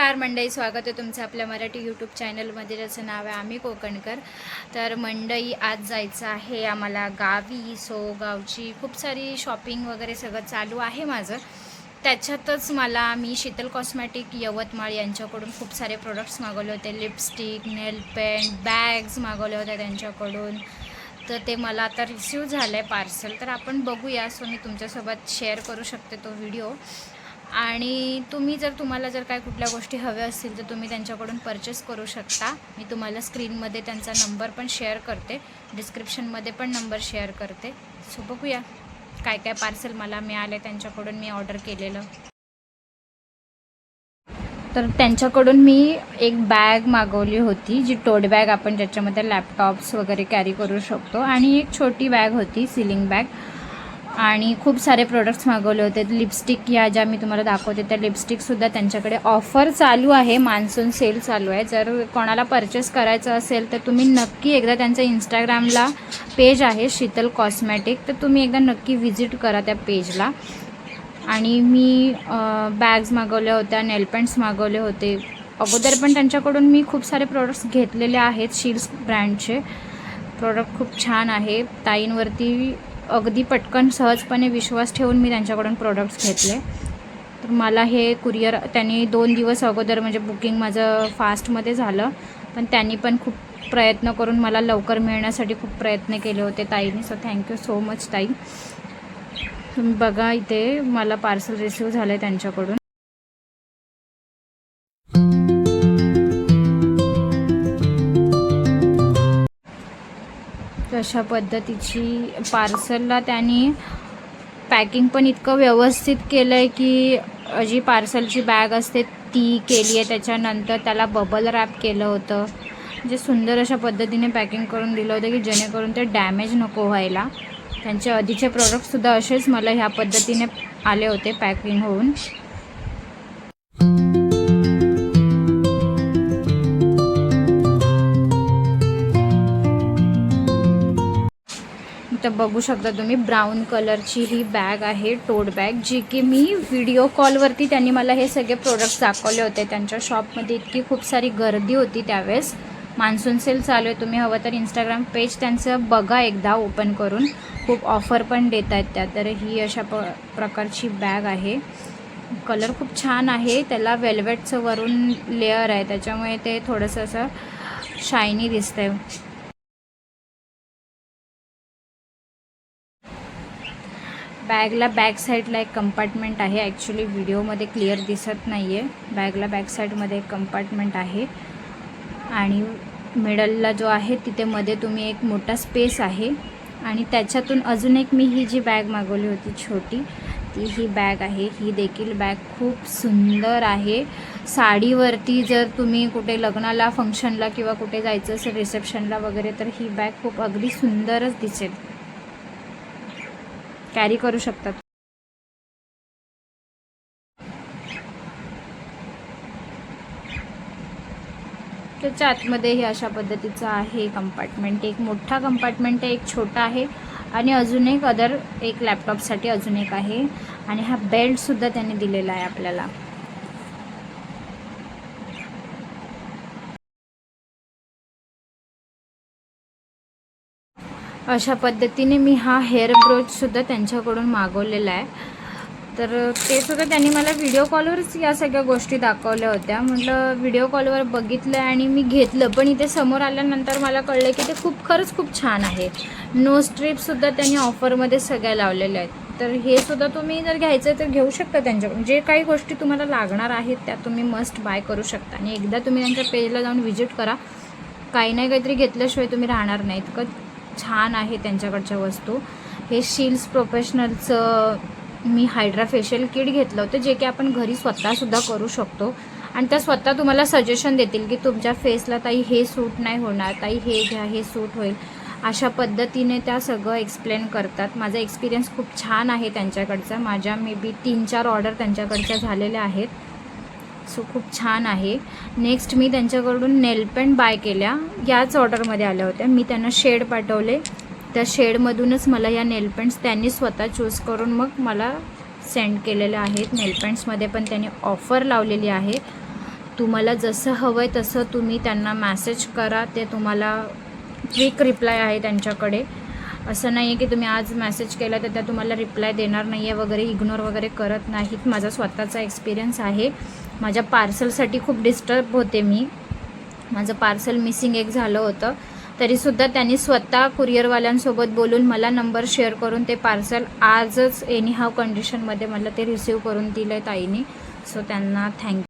नमस्कार मंडई स्वागत आहे तुमचं आपल्या मराठी यूट्यूब चॅनलमध्ये ज्याचं नाव आहे आम्ही कोकणकर. तर मंडई आज जायचं आहे आम्हाला गावी सो गावची खूप सारी शॉपिंग वगैरे सगळं चालू आहे माझं. त्याच्यातच मला मी शीतल कॉस्मॅटिक यवतमाळ यांच्याकडून खूप सारे प्रोडक्ट्स मागवले होते. लिपस्टिक नेल पेंट बॅग्स मागवल्या होत्या त्यांच्याकडून. तर ते मला आता रिसिव्ह झालं आहे पार्सल तर आपण बघूया. सो मी तुमच्यासोबत शेअर करू शकते तो व्हिडिओ आणि तुम्ही जर तुम्हाला जर काय कुठल्या गोष्टी हव्या असतील तर तुम्ही त्यांच्याकडून परचेस करू शकता. मी तुम्हाला स्क्रीनमध्ये त्यांचा नंबर पण शेअर करते. डिस्क्रिप्शनमध्ये पण नंबर शेअर करते. सो बघूया काय काय पार्सल मला मिळाले त्यांच्याकडून मी ऑर्डर केलेलं. तर त्यांच्याकडून मी एक बॅग मागवली होती जी टोट बॅग आपण ज्याच्यामध्ये लॅपटॉप्स वगैरे कॅरी करू शकतो. आणि एक छोटी बॅग होती सिलिंग बॅग आणि खूप सारे प्रोडक्ट्स मागवले होते. लिपस्टिक या ज्या मी तुम्हाला दाखवते त्या लिपस्टिकसुद्धा त्यांच्याकडे ऑफर चालू आहे. मान्सून सेल चालू आहे. जर कोणाला परचेस करायचं असेल तर तुम्ही नक्की एकदा त्यांचं इंस्टाग्रामला पेज आहे शीतल कॉस्मॅटिक तर तुम्ही एकदा नक्की व्हिजिट करा त्या पेजला आणि मी बॅग्स मागवल्या होत्या नेलपेंट्स मागवले होते. अगोदर पण त्यांच्याकडून मी खूप सारे प्रोडक्ट्स घेतलेले आहेत शील्स ब्रँडचे प्रोडक्ट खूप छान आहे. ताईंवरती अगदी पटकन सहजपणे विश्वास ठेवून मी त्यांच्याकडून प्रोडक्ट्स घेतले. तर मला हे कुरिअर त्यांनी दोन दिवस अगोदर म्हणजे बुकिंग माझं फास्टमध्ये झालं. पण त्यांनी पण खूप प्रयत्न करून मला लवकर मिळण्यासाठी खूप प्रयत्न केले होते ताईने. सो थँक्यू सो मच ताई. तुम्ही बघा इथे मला पार्सल रिसिव्ह झालं आहे त्यांच्याकडून. अशा पद्धतीची पार्सलला त्यांनी पॅकिंग पण इतकं व्यवस्थित केलं आहे की जी पार्सलची बॅग असते ती केली आहे. त्याच्यानंतर त्याला बबल रॅप केलं होतं. जे सुंदर अशा पद्धतीने पॅकिंग करून दिलं होतं की जेणेकरून ते डॅमेज नको व्हायला. त्यांचे आधीचे प्रोडक्टसुद्धा असेच मला ह्या पद्धतीने आले होते पॅकिंग होऊन. तर बघू शकता तुम्ही ब्राऊन कलरची ही बॅग आहे टोट बॅग जी की मी व्हिडिओ कॉलवरती त्यांनी मला हे सगळे प्रोडक्ट्स दाखवले होते. त्यांच्या शॉपमध्ये इतकी खूप सारी गर्दी होती त्यावेळेस. मान्सून सेल चालू आहे तुम्ही हवं तर इंस्टाग्राम पेज त्यांचं बघा एकदा ओपन करून. खूप ऑफर पण देत आहेत त्या तर ही अशा प प्रकारची बॅग आहे. कलर खूप छान आहे त्याला वेल्वेटचं वरून लेअर आहे त्याच्यामुळे ते थोडंसं असं शायनी आहे बॅगला बॅक साईडला एक कंपार्टमेंट आहे. ॲक्च्युली व्हिडिओमध्ये क्लिअर दिसत नाही आहे बॅगला बॅक साईडमध्ये एक कंपार्टमेंट आहे. आणि मिडलला जो आहे तिथे मध्ये तुम्ही एक मोठा स्पेस आहे. आणि त्याच्यातून अजून एक मी ही जी बॅग मागवली होती छोटी ती ही बॅग आहे. ही देखील बॅग खूप सुंदर आहे. साडीवरती जर तुम्ही कुठे लग्नाला फंक्शनला किंवा कुठे जायचं असेल रिसेप्शनला वगैरे तर ही बॅग खूप अगदी सुंदरच दिसेल. कॅरी करू शकतात. त्याच्या आतमध्ये हे अशा पद्धतीचं आहे कंपार्टमेंट एक मोठा कंपार्टमेंट आहे एक छोटा आहे आणि अजून एक अदर एक लॅपटॉपसाठी अजून एक आहे. आणि हा बेल्टसुद्धा त्यांनी दिलेला आहे आपल्याला. अशा पद्धतीने मी हा हेअर ब्रोचसुद्धा त्यांच्याकडून मागवलेला आहे. तर ते सुद्धा त्यांनी मला व्हिडिओ कॉलवरच या सगळ्या गोष्टी दाखवल्या होत्या. म्हटलं व्हिडिओ कॉलवर बघितलं आणि मी घेतलं पण इथे समोर आल्यानंतर मला कळलं की ते खूप खरंच खूप छान आहे. नो स्ट्रीपसुद्धा त्यांनी ऑफरमध्ये सगळ्या लावलेल्या आहेत. तर हे सुद्धा तुम्ही जर घ्यायचं तर घेऊ शकता त्यांच्याकडून जे काही गोष्टी तुम्हाला लागणार आहेत त्या तुम्ही मस्ट बाय करू शकता. आणि एकदा तुम्ही त्यांच्या पेजला जाऊन व्हिजिट करा. काही नाही काहीतरी घेतल्याशिवाय तुम्ही राहणार नाही इतकं छान आहे त्यांच्याकडच्या वस्तू. हे शील्स प्रोफेशनलचं मी हायड्रा फेशियल किट घेतलं होतं जे की आपण घरी स्वतःसुद्धा करू शकतो. आणि त्या स्वतः तुम्हाला सजेशन देतील की तुमच्या फेसला ताई हे सूट नाही होणार ताई हे घ्या हे सूट होईल. अशा पद्धतीने त्या सगळं एक्सप्लेन करतात. माझा एक्सपिरियन्स खूप छान आहे त्यांच्याकडचा. माझ्या मे बी तीन चार ऑर्डर त्यांच्याकडच्या झालेल्या आहेत. सो खूप छान आहे. नेक्स्ट मी त्यांच्याकडून नेलपेंट बाय केल्या. याच ऑर्डरमध्ये आल्या होत्या. मी त्यांना शेड पाठवले. त्या शेडमधूनच मला या नेलपेंट्स त्यांनी स्वतः चूज करून मग मला सेंड केलेल्या आहेत. नेलपेंट्समध्ये पण त्यांनी ऑफर लावलेली आहे. तुम्हाला जसं हवं आहे तसं तुम्ही त्यांना मॅसेज करा. ते तुम्हाला क्विक रिप्लाय आहे त्यांच्याकडे. असं नाही आहे की तुम्ही आज मेसेज केला तर त्या तुम्हाला रिप्लाय देणार नाही आहे वगैरे इग्नोर वगैरे करत नाहीत. माझा स्वतःचा एक्सपिरियन्स आहे. माझ्या पार्सलसाठी खूप डिस्टर्ब होते मी. माझं पार्सल मिसिंग एक झालं होतं. तरीसुद्धा त्यांनी स्वतः कुरिअरवाल्यांसोबत बोलून मला नंबर शेअर करून ते पार्सल आजच एनी हाव कंडिशनमध्ये मला ते रिसीव करून दिलं आहे ताईने. सो त्यांना थँक्यू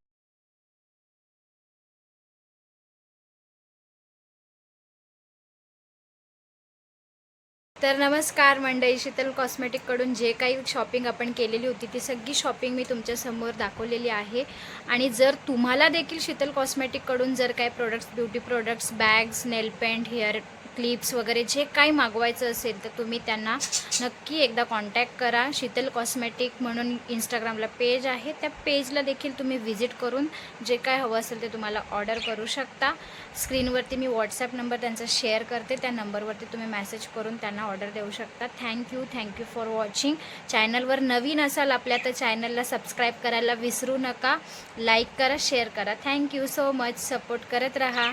तर नमस्कार मंडळी शीतल कॉस्मेटिककडून जे काही शॉपिंग आपण केलेली होती ती सगळी शॉपिंग मी तुमच्यासमोर दाखवलेली आहे. आणि जर तुम्हाला देखील शीतल कॉस्मेटिककडून जर काही products beauty products bags nail paint hair clips वगैरे जे काही मागवायचं असेल तर तुम्ही त्यांना नक्की एकदा कॉन्टॅक्ट करा. शीतल कॉस्मेटिक म्हणून इंस्टाग्रामला पेज आहे. त्या पेजला देखील तुम्ही व्हिजिट करून जे काय हवं असेल ते तुम्हाला ऑर्डर करू शकता. स्क्रीनवरती मी व्हॉट्सॲप नंबर त्यांचा शेअर करते. त्या नंबरवरती तुम्ही मेसेज करून त्यांना ऑर्डर देऊ शकता. थँक्यू थँक्यू फॉर वॉचिंग चॅनलवर नवीन असाल आपल्या तर चॅनलला सबस्क्राईब करायला विसरू नका. लाईक करा शेअर करा. थँक्यू सो मच सपोर्ट करत राहा.